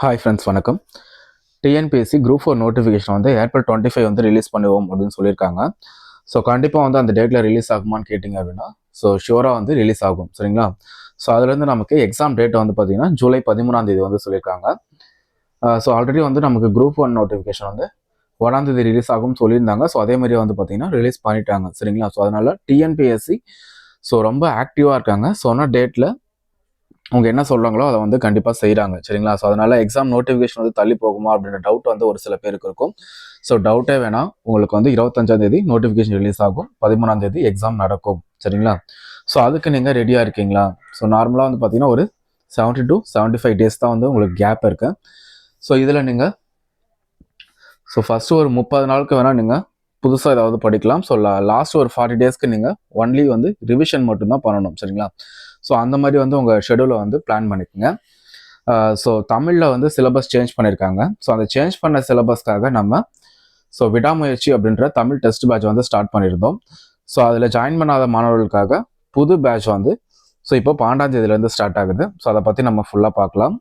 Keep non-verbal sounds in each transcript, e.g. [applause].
Hi friends வணக்கம். TNPSC group four notification வந்து April twenty five வந்து ரிலீஸ் பண்ணுவோம் அப்படின்னு சொல்லியிருக்காங்க. ஸோ கண்டிப்பாக வந்து அந்த டேட்டில் ரிலீஸ் ஆகுமான்னு கேட்டிங்க அப்படின்னா ஸோ ஷூராக வந்து ரிலீஸ் ஆகும் சரிங்களா? ஸோ அதுலேருந்து நமக்கு எக்ஸாம் டேட் வந்து பார்த்தீங்கன்னா ஜூலை பதிமூணாம் தேதி வந்து சொல்லியிருக்காங்க. ஸோ ஆல்ரெடி வந்து நமக்கு குரூப் ஒன் நோட்டிஃபிகேஷன் வந்து ஒன்றாம் தேதி ரிலீஸ் ஆகும்னு சொல்லியிருந்தாங்க. ஸோ அதே மாதிரி வந்து பார்த்தீங்கன்னா ரிலீஸ் பண்ணிட்டாங்க சரிங்களா? ஸோ அதனால் டிஎன்பிஎஸ்சி ஸோ ரொம்ப ஆக்டிவாக இருக்காங்க. சொன்ன டேட்டில் அவங்க என்ன சொல்கிறாங்களோ அதை வந்து கண்டிப்பாக செய்கிறாங்க சரிங்களா? ஸோ அதனால் எக்ஸாம் நோட்டிஃபிகேஷன் வந்து தள்ளி போகுமா அப்படின்ற டவுட் வந்து ஒரு சில பேருக்கு இருக்கும். ஸோ டவுட்டே வேணாம். உங்களுக்கு வந்து இருபத்தஞ்சாம் தேதி நோட்டிஃபிகேஷன் ரிலீஸ் ஆகும். பதிமூணாம் தேதி எக்ஸாம் நடக்கும் சரிங்களா? ஸோ அதுக்கு நீங்கள் ரெடியாக இருக்கீங்களா? ஸோ நார்மலாக வந்து பார்த்தீங்கன்னா ஒரு seventy to seventy five days தான் வந்து உங்களுக்கு கேப் இருக்கு. ஸோ இதில் நீங்கள் ஸோ ஃபஸ்ட்டு ஒரு முப்பது நாளுக்கு வேணால் நீங்கள் புதுசாக ஏதாவது படிக்கலாம். ஸோ லாஸ்ட் ஒரு ஃபார்ட்டி டேஸ்க்கு நீங்கள் ஒன்லி வந்து ரிவிஷன் மட்டும்தான் பண்ணணும் சரிங்களா? ஸோ அந்த மாதிரி வந்து உங்கள் ஷெடியூலை வந்து பிளான் பண்ணிக்கோங்க. ஸோ தமிழில் வந்து சிலபஸ் சேஞ்ச் பண்ணியிருக்காங்க ஸோ அந்த சேஞ்ச் பண்ண சிலபஸ்க்காக நம்ம ஸோ விடாமுயற்சி அப்படின்ற தமிழ் டெஸ்ட் பேட்ச் வந்து ஸ்டார்ட் பண்ணியிருந்தோம் ஸோ அதில் ஜாயின் பண்ணாத மாணவர்களுக்காக புது பேட்ச் வந்து ஸோ இப்போ பன்னெண்டாம் தேதியிலேருந்து ஸ்டார்ட் ஆகுது. ஸோ அதை பற்றி நம்ம ஃபுல்லாக பார்க்கலாம்.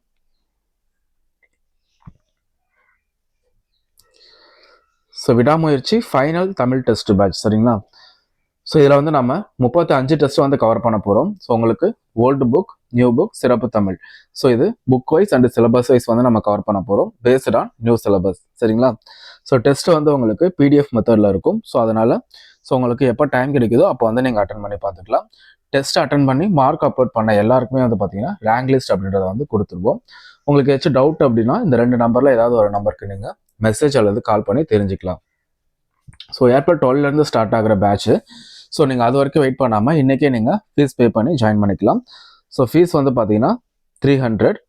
ஸோ விடாமுயற்சி ஃபைனல் தமிழ் டெஸ்ட் பேட்ச் சரிங்களா? ஸோ இதில் வந்து நம்ம முப்பத்தி அஞ்சு டெஸ்ட் வந்து கவர் பண்ண போகிறோம் ஸோ உங்களுக்கு ஓல்டு புக் நியூ புக் சிறப்பு தமிழ். ஸோ இது book wise and syllabus wise வந்து நம்ம கவர் பண்ண போகிறோம் பேஸ்ட் ஆன் நியூ சிலபஸ் சரிங்களா? ஸோ டெஸ்ட் வந்து உங்களுக்கு பிடிஎஃப் மெத்தடில் இருக்கும். ஸோ அதனால் ஸோ உங்களுக்கு எப்போ டைம் கிடைக்குதோ அப்போ வந்து நீங்கள் அட்டன் பண்ணி பார்த்துக்கலாம். டெஸ்ட் அட்டன் பண்ணி மார்க் அப்லோட் பண்ண எல்லாருக்குமே வந்து பார்த்தீங்கன்னா ரேங்க் லிஸ்ட் அப்படின்றத வந்து கொடுத்துருவோம். உங்களுக்கு ஏதாச்சும் டவுட் அப்படின்னா இந்த ரெண்டு நம்பரில் ஏதாவது ஒரு நம்பருக்கு நீங்கள் மெசேஜ் அல்லது கால் பண்ணி தெரிஞ்சுக்கலாம். ஸோ ஏப்ரல் டுவெல்லேருந்து ஸ்டார்ட் ஆகிற பேட்ச்சு ஸோ நீங்கள் அது வரைக்கும் வெயிட் பண்ணாமல் இன்றைக்கே நீங்கள் ஃபீஸ் பே பண்ணி ஜாயின் பண்ணிக்கலாம். ஸோ ஃபீஸ் வந்து பார்த்தீங்கன்னா த்ரீ ஹண்ட்ரட்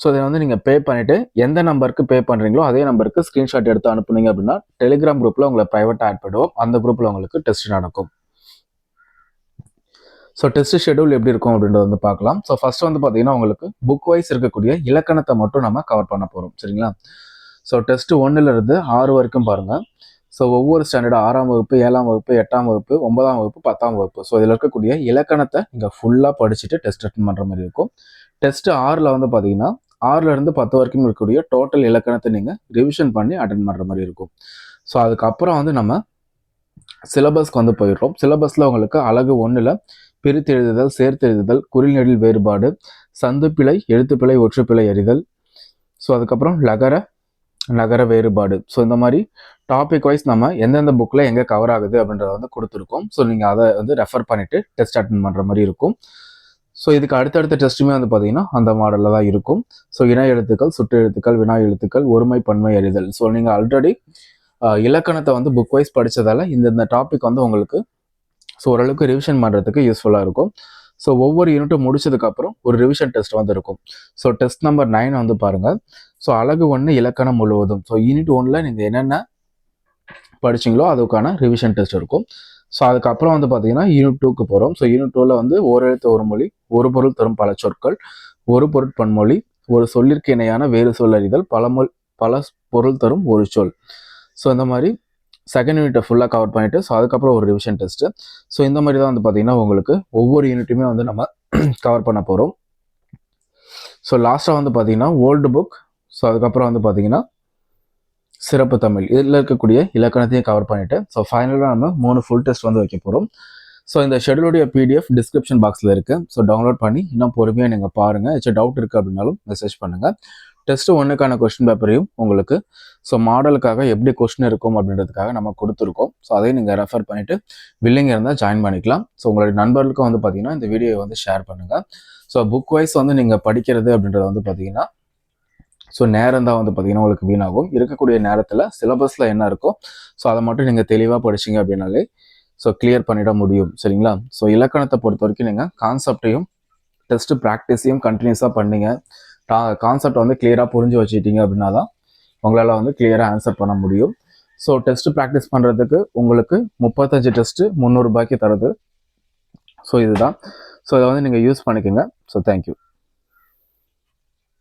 ஸோ இதை வந்து நீங்கள் பே பண்ணிவிட்டு எந்த நம்பருக்கு பே பண்ணுறீங்களோ அதே நம்பருக்கு ஸ்க்ரீன்ஷாட் எடுத்து அனுப்புனீங்க அப்படின்னா டெலிகிராம் குரூப்பில் உங்களை ப்ரைவேட்டாக ஆட் பண்ணுவோம். அந்த குரூப்பில் உங்களுக்கு டெஸ்ட் நடக்கும். ஸோ டெஸ்ட் ஷெடியூல் எப்படி இருக்கும் அப்படின்றது வந்து பார்க்கலாம். ஸோ ஃபர்ஸ்ட் வந்து பார்த்தீங்கன்னா உங்களுக்கு புக் வைஸ் இருக்கக்கூடிய இலக்கணத்தை மட்டும் நம்ம கவர் பண்ண போகிறோம் சரிங்களா? ஸோ டெஸ்ட் ஒன்றுலேருந்து ஆறு வரைக்கும் பாருங்கள் ஸோ ஒவ்வொரு ஸ்டாண்டர்டு ஆறாம் வகுப்பு ஏழாம் வகுப்பு எட்டாம் வகுப்பு ஒன்பதாம் வகுப்பு பத்தாம் வகுப்பு. ஸோ இதில் இருக்கக்கூடிய இலக்கணத்தை நீங்கள் ஃபுல்லாக படிச்சுட்டு டெஸ்ட் அட்டன் பண்ணுற மாதிரி இருக்கும். டெஸ்ட்டு ஆறில் வந்து பார்த்தீங்கன்னா ஆறுலேருந்து பத்து வரைக்கும் இருக்கக்கூடிய டோட்டல் இலக்கணத்தை நீங்கள் ரிவிஷன் பண்ணி அட்டன் பண்ணுற மாதிரி இருக்கும். ஸோ அதுக்கப்புறம் வந்து நம்ம சிலபஸ்க்கு வந்து போயிடுறோம். சிலபஸில் உங்களுக்கு அழகு ஒன்றில் பிரித்து எழுதுதல் சேர்த்து எழுதுதல் குறிநெடில் வேறுபாடு சந்துப்பிழை எழுத்துப்பிழை ஒற்றுப்பிழை அறிதல். ஸோ அதுக்கப்புறம் லகர நகர வேறுபாடு. ஸோ இந்த மாதிரி டாபிக் வைஸ் நம்ம எந்தெந்த புக்கில் எங்கே கவர் ஆகுது அப்படின்றத வந்து கொடுத்துருக்கோம். ஸோ நீங்கள் அதை வந்து ரெஃபர் பண்ணிவிட்டு டெஸ்ட் அட்டன் பண்ணுற மாதிரி இருக்கும். ஸோ இதுக்கு அடுத்தடுத்த டெஸ்ட்டுமே வந்து பார்த்தீங்கன்னா அந்த மாடலில் தான் இருக்கும். ஸோ இன எழுத்துக்கள் சுற்று எழுத்துக்கள் வினா எழுத்துக்கள் ஒருமை பன்மை அறிதல். ஸோ நீங்கள் ஆல்ரெடி இலக்கணத்தை வந்து புக் வைஸ் படித்ததால் இந்தந்த டாபிக் வந்து உங்களுக்கு ஸோ ஓரளவுக்கு ரிவிஷன் பண்ணுறதுக்கு யூஸ்ஃபுல்லாக இருக்கும். ஸோ ஒவ்வொரு யூனிட்டும் முடிச்சதுக்கப்புறம் ஒரு ரிவிஷன் டெஸ்ட் வந்து இருக்கும் ஸோ டெஸ்ட் நம்பர் நைன் வந்து பாருங்கள் ஸோ அழகு ஒன்று இலக்கணம் முழுவதும். ஸோ யூனிட் ஒன்றில் நீங்கள் என்னென்ன படிச்சிங்களோ அதுக்கான ரிவிஷன் டெஸ்ட் இருக்கும். ஸோ அதுக்கப்புறம் வந்து பார்த்தீங்கன்னா யூனிட் டூக்கு போகிறோம் ஸோ யூனிட் டூவில் வந்து ஒரு எழுத்து ஒரு மொழி ஒரு பொருள் தரும் பல சொற்கள் ஒரு பொருட்பன்மொழி ஒரு சொல்லிற்கு இணையான வேறு சொல்லறிதல் பல மொழி பல பொருள் தரும் ஒரு சொல். ஸோ இந்த மாதிரி செகண்ட் யூனிட்டை ஃபுல்லாக கவர் பண்ணிவிட்டு ஸோ அதுக்கப்புறம் ஒரு ரிவிஷன் டெஸ்ட்டு ஸோ இந்த மாதிரி தான் வந்து பார்த்தீங்கன்னா உங்களுக்கு ஒவ்வொரு யூனிட்டுமே வந்து நம்ம [clears throat] கவர் பண்ண போகிறோம் ஸோ லாஸ்ட்டாக வந்து பார்த்தீங்கன்னா ஓல்டு புக் ஸோ அதுக்கப்புறம் வந்து பார்த்தீங்கன்னா சிறப்பு தமிழ். இதில் இருக்கக்கூடிய இலக்கணத்தையும் கவர் பண்ணிவிட்டு ஸோ ஃபைனலாக நம்ம மூணு ஃபுல் டெஸ்ட் வந்து வைக்க போகிறோம் ஸோ இந்த ஷெடியூலுடைய பிடிஎஃப் டிஸ்கிரிப்ஷன் பாக்ஸில் இருக்குது ஸோ டவுன்லோட் பண்ணி இன்னும் பொறுமையாக நீங்கள் பாருங்கள் ஏதாச்சும் டவுட் இருக்குது அப்படின்னாலும் மெசேஜ் பண்ணுங்கள் டெஸ்ட்டு ஒன்றுக்கான கொஸ்டின் பேப்பரையும் உங்களுக்கு. ஸோ மாடலுக்காக எப்படி கொஸ்டின் இருக்கும் அப்படின்றதுக்காக நம்ம கொடுத்துருக்கோம். ஸோ அதையும் நீங்கள் ரெஃபர் பண்ணிவிட்டு வில்லிங் இருந்தால் ஜாயின் பண்ணிக்கலாம். ஸோ உங்களுடைய நண்பர்களுக்கும் வந்து பார்த்தீங்கன்னா இந்த வீடியோவை வந்து ஷேர் பண்ணுங்கள் ஸோ புக் வைஸ் வந்து நீங்கள் படிக்கிறது அப்படின்றத வந்து பார்த்தீங்கன்னா ஸோ நேரம் தான் வந்து பார்த்தீங்கன்னா உங்களுக்கு வீணாகும். இருக்கக்கூடிய நேரத்தில் சிலபஸில் என்ன இருக்கோ ஸோ அதை மட்டும் நீங்கள் தெளிவாக படிச்சிங்க அப்படின்னாலே ஸோ கிளியர் பண்ணிட முடியும். சரிங்களா? ஸோ இலக்கணத்தை பொறுத்த வரைக்கும் நீங்கள் கான்செப்டையும் டெஸ்ட் ப்ராக்டிஸையும் கண்டினியூஸாக பண்ணீங்க. கான்செப்ட் வந்து கிளியராக புரிஞ்சு வச்சுக்கிட்டீங்க அப்படின்னா தான் உங்களால் வந்து கிளியராக ஆன்சர் பண்ண முடியும். ஸோ டெஸ்ட்டு ப்ராக்டிஸ் பண்ணுறதுக்கு உங்களுக்கு முப்பத்தஞ்சு டெஸ்ட்டு முந்நூறுபாய்க்கு தருது. ஸோ இதுதான். ஸோ இதை வந்து நீங்கள் யூஸ் பண்ணிக்கோங்க. So thank you